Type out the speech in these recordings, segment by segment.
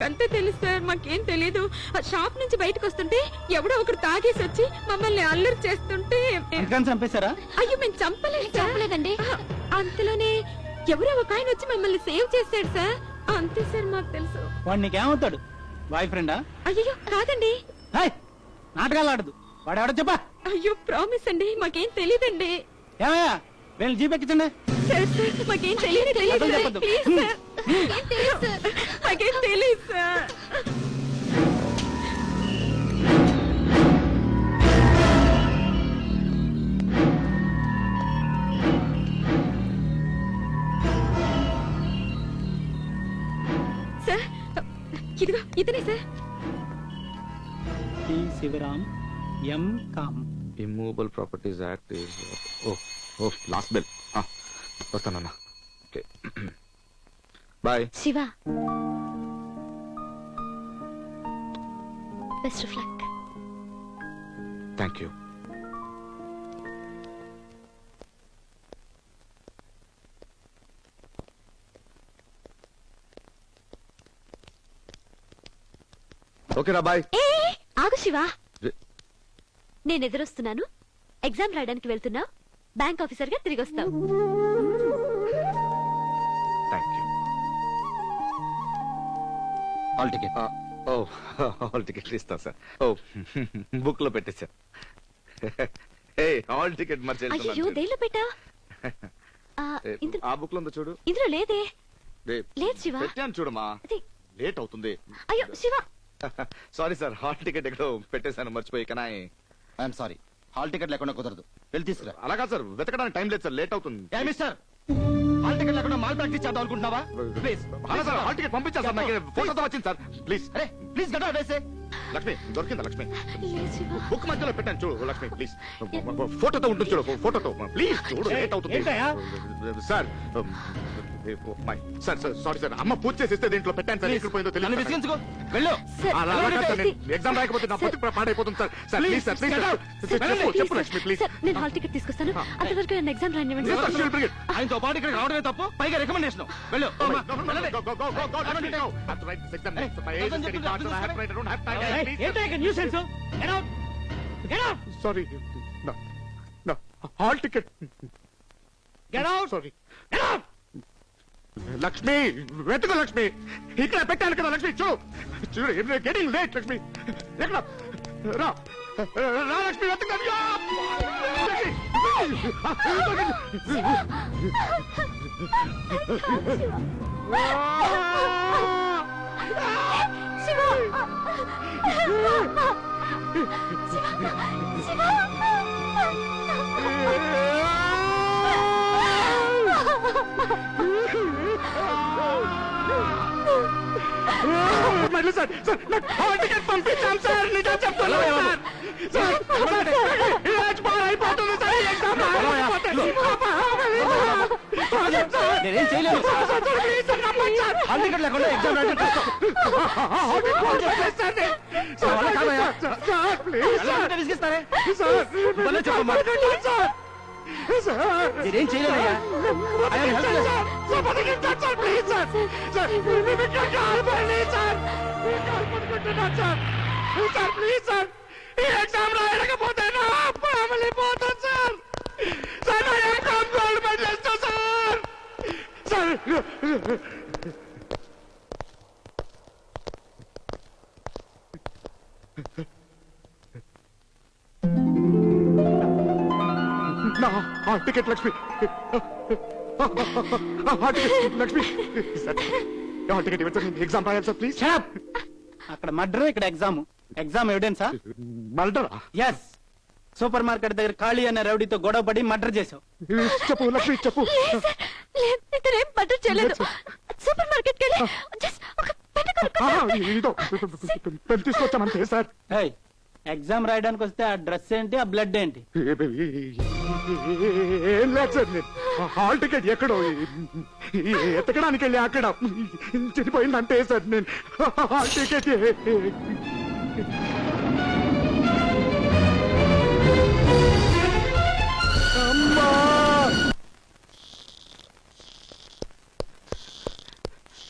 అంతే తెలుసు సార్ మాకేం తెలీదు. ఆ షాప్ నుంచి బయటకు వస్తుంటే ఎవడో ఒకరు తాగేసి వచ్చి మమ్మల్ని అల్లరి చేస్తుంటే అందుకని చంపేశారా? అయ్యో మేము చంపలేదు చంపలేదండి. అంతలోనే ఎవరో ఒక ఆయన వచ్చి మమ్మల్ని సేవ్ చేశాడు సార్. అంతే సార్ మాకు తెలుసు. వాడు నీకేమవుతాడు? బాయ్ ఫ్రెండా? అయ్యో కాదండి. హాయ్! నాటకాలు ఆడదు. వాడు ఎవడో చెప్పా. అయ్యో ప్రామిస్ అండి మాకేం తెలియదండి ఏమయ్యా? వీళ్ళు జీప్ ఎక్కించండి సార్ సార్ మాకేం తెలియదు తెలియదు అబద్ధం సార్. చెప్పొద్దు. ప్లీజ్ సార్ మాకేం తెలియదు సార్ మాకేం తెలియదు సార్ సార్ ఇదిగో ఇతనే sir T Shivaram M com. Immovable properties act ఓ ఓ last bell వస్తానన్నా. Okay. Bye. Shiva. Best of luck. Thank you ఓకేరా బాయ్ ఏ ఆగు శివ. నేను ఎదురొస్తున్నాను. ఎగ్జామ్ రాయడానికి వెళ్తున్నావు. బ్యాంక్ ఆఫీసర్గా తిరిగి వస్తావు. థ్యాంక్ యూ హాల్ టికెట్ ఓ హాల్ టికెట్ ఇస్తాను సార్ ఓ బుక్లో పెట్టేశారు ఏ హాల్ టికెట్ అయ్యో మర్చి దేనిలో పెట్టా? ఆ, ఇందులో ఆ బుక్లో ఉందో చూడు. ఇందులో లేదే. లేదు శివ. పెట్టాను చూడమ్మా. అది లేట్ అవుతుంది. అయ్యో Shiva. Sorry sir hall ticket ఎక్కడో పెట్టేశాను మర్చిపోయి. కానీ ఐఎమ్ సారీ హాల్ టికెట్ లేకుండా కుదరదు. వెళ్ళి తీసుకురా. అలాగా సార్ వెతకడానికి టైం లేదు సార్ లేట్ అవుతుంది. ఏ మిస్టర్? హాల్ టికెట్ లేకుండా మాల్ ప్రాక్టీస్ చేద్దాం అనుకుంటున్నావా? ప్లీజ్ అలా సార్ హాల్ టికెట్ పంపించాను సార్ నాకు ఫోటోతో వచ్చింది సార్. ప్లీజ్. అరే ప్లీజ్ గడ్డ వేసే. లక్ష్మి దొరికిందా లక్ష్మి? బుక్ మధ్యలో పెట్టాను చూడు లక్ష్మి ప్లీజ్. ఫోటోతో ఉంటుంది చూడు ఫోటోతో. ప్లీజ్ చూడు లేట్ అవుతుంది. ఏంటయ్యా? Sir sir sir sorry sir అమ్మ పూజ చేసి ఇస్తే దీంట్లో పెట్టాను సార్ ఎక్కడ పోయిందో నన్ను తెలియదు విసిగించుకో వెళ్ళు సార్, అలా అలాగా సార్ నేను ఎగ్జామ్ రాయకపోతే నా సార్, పత్తి పాడైపోతుంది sir sir please sir please Get out. చెప్పు చెప్పు సార్, లక్ష్మి ప్లీజ్ సార్, నేను హాల్ టికెట్ తీసుకొస్తాను అంతవరకు నన్ను ఎగ్జామ్ రానివ్వండి Yes, sir, she'll bring it. ఆయనతో పాటు ఇక్కడ రావడమే తప్పు పైగా రికమెండేషన్ వెళ్ళు Oh, my- no, no, no, no, go, go, go, go, go, let me go. I have to write this exam. Hey, My age is getting get faster. I have to write. I don't have time. Please, Sorry. No. No. Hall ticket. Get out Sorry. Lakshmi వెతుకు లక్ష్మి. ఇక్కడ పెట్టాను కదా లక్ష్మి చూ. చూడు getting late Lakshmi. ఎక్కడ? రా. రా లక్ష్మి వెతుకు. అయ్యో! శివ! మళ్ళీ సార్ సార్ నాకు పంపించాం సార్ నిజం చెప్తున్నాను సార్ సార్ మ్యాచ్ బాగా అయిపోతుంది సార్ ఈ ఎగ్జామ్. నేనేం చేయలేదు సార్ సార్ లేకుండా ఎగ్జామ్ విసిగిస్తారే భలే చెప్పమ్మా. నేనేం చేయలేదయ్యా I am helpless. ఎగ్జామ్ రాయకపోతే నా ఫ్యామిలీ పోతుంది sir ticket Lakshmi. Lakshmi. Ticket ఇవ్వండి ఎగ్జామ్ రాయాలి సార్ ప్లీజ్ షాప్ అక్కడ మర్డర్ ఇక్కడ ఎగ్జామ్. ఎగ్జామ్ ఎవిడెన్సా? మల్డరా ఎస్ సూపర్ మార్కెట్ దగ్గర ఖాళీ అనే రౌడీతో గొడవ పడి మర్డర్ చేసావు చెప్పు లక్ష్మి చెప్పు. చేయలేదు. సూపర్ మార్కెట్ కెళ్ళి జస్ట్ ఒక పెన్ ఆ, ఇదో పెన్ తీసుకొచ్చామంతే సార్. ఏయ్ ఎగ్జామ్ రాయడానికి వస్తే ఆ డ్రెస్ ఏంటి ఆ బ్లడ్ ఏంటి? ఏం లేదు. సార్ నేను హాల్ టికెట్ ఎక్కడో ఎత్తకడానికి వెళ్ళి అక్కడ. చనిపోయిందంటే సార్ నేను. హాల్ టికెట్ అమ్మా!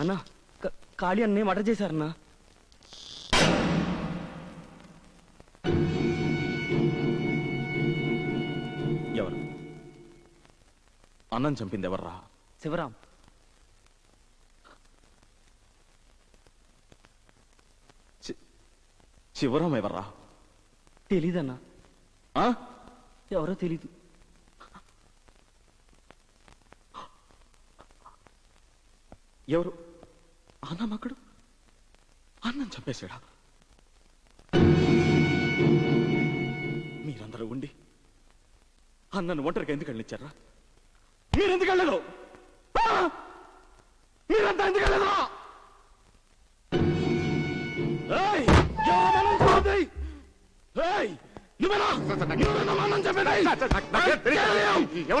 అన్నా కాళీ అన్నీ మర్డర్ చేశారన్నా. అన్నం చంపింది ఎవర్రా శివరాం చివరం ఎవర్రా? తెలీదన్నా. ఆ? ఎవరో తెలీదు. ఎవరు? అన్నమ్మక్కడు అన్నం చంపేశాడా? మీరందరూ ఉండి అన్నను ఒంటరికి ఎందుకు వెళ్ళిచ్చారా మీరెందుకు వెళ్ళదు? మీరంతా ఎందుకు వెళ్ళదు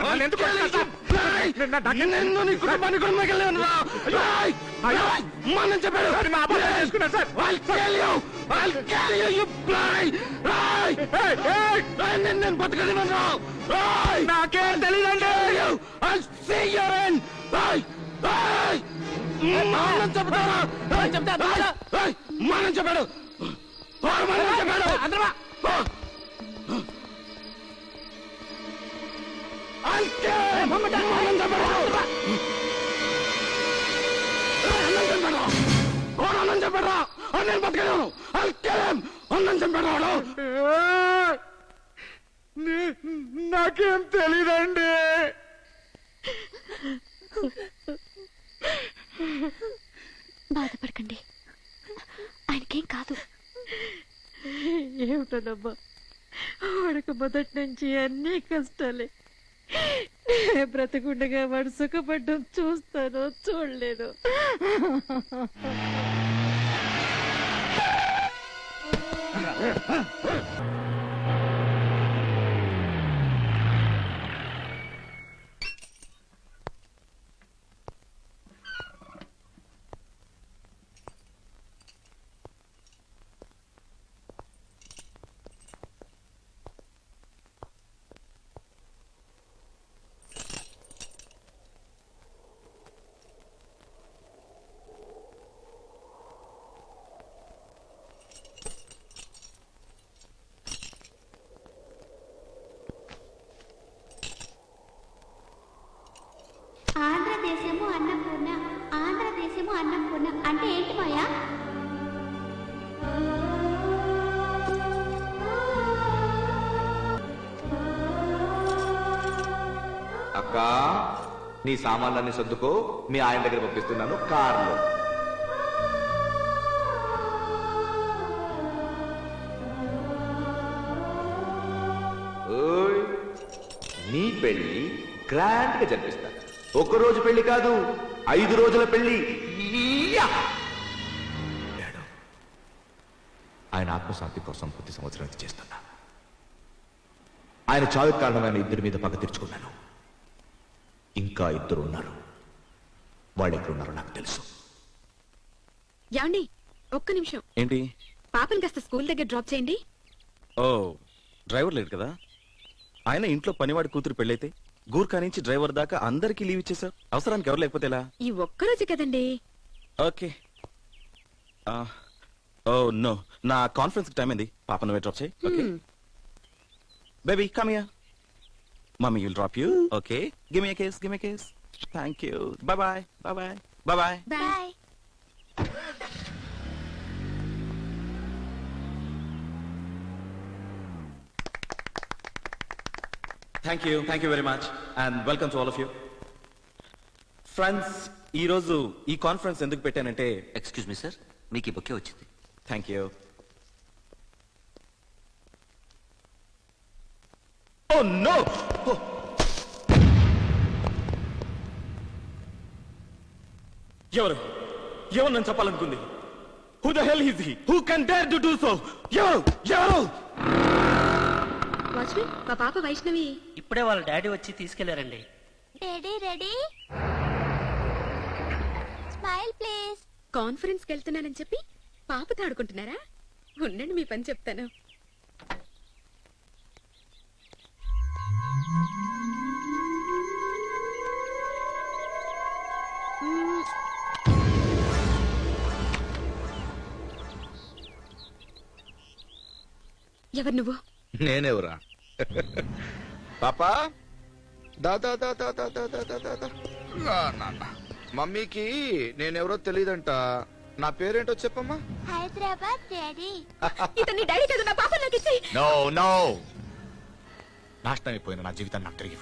నన్ను ఎందుకు నిన్ను నేను! నాకేం తెలియదండి! మనం చెప్పాడు. మనం చెప్పాడు. him! మనం చెప్పాడు. అన్నం అన్నం బతకలేను him! అన్నం! నే- నాకేం తెలీదండి. బాధపడకండి. ఆయనకేం కాదు. ఏమిటోనమ్మా వాడికి మొదటి నుంచి అన్ని కష్టాలే. బ్రతకుండగా వాడు సుఖపడ్డం చూస్తానో చూడలేదు. అక్క నీ సామాన్లన్నీ సర్దుకో మీ ఆయన దగ్గర పంపిస్తున్నాను కార్లో. నీ పెళ్ళి గ్రాండ్గా జరిపిస్తా. ఒక రోజు పెళ్ళి కాదు ఐదు రోజుల పెళ్ళి ఆయన ఆత్మశాంతి కోసం ప్రతి సంవత్సరం చేస్తున్నా. ఆయన చావుకి కారణమైన ఇద్దరి మీద పగ తెచ్చుకున్నాను ఇంకా ఇద్దరు ఉన్నారు వాళ్ళు ఎక్కడున్నారో నాకు తెలుసు. యాండి ఒక్క నిమిషం. ఏంటి? పాపని కాస్త స్కూల్ దగ్గర డ్రాప్ చేయండి. ఓ డ్రైవర్ లేడు కదా? ఆయన ఇంట్లో పనివాడి కూతురు పెళ్ళైతే గూర్ఖా నుంచి డ్రైవర్ దాకా అందరికీ లీవ్ ఇచ్చేసారు అవసరానికి ఎవరు లేకపోతే ఎలా? ఈ ఒక్కరోజు కదండి. ఓకే. Oh no. నా కాన్ఫరెన్స్ టైం ఏంది పాప నువ్వే డ్రాప్ చేయి. Okay? Baby come here mummy will drop you okay give me case give me case thank you bye bye bye bye bye bye bye thank you thank you very much and welcome to all of you friends ఈ రోజు ఈ conference ఎందుకు పెట్టానంటే excuse me sir మీకు ఈ bouquet వచ్చింది. Thank you oh no ఎవరు? ఎవరు నన్ను చెప్పాలనుకుంది who the hell is he who can dare to do so ఎవరు? ఎవరు? వాచ్మెన్ మా పాప వైష్ణవి. ఇప్పుడే వాళ్ళ డాడీ వచ్చి తీసుకెళ్ళారండి. Ready ready. Smile please. కాన్ఫరెన్స్కి వెళ్తున్నానని చెప్పి పాపతో ఆడుకుంటున్నారా? ఉండండి మీ పని చెప్తాను. ఎవరు నువ్వు? నేనెవరా? పాపా? దాదా దాదా దాదా దాదా దాదా మమ్మీకి నేనెవరో తెలియదంట నా పేరేంటో చెప్పమ్మా. హైదరాబాద్ డాడీ. నా పాప నో నో నా. జీవితాన్ని నాకు తిరిగి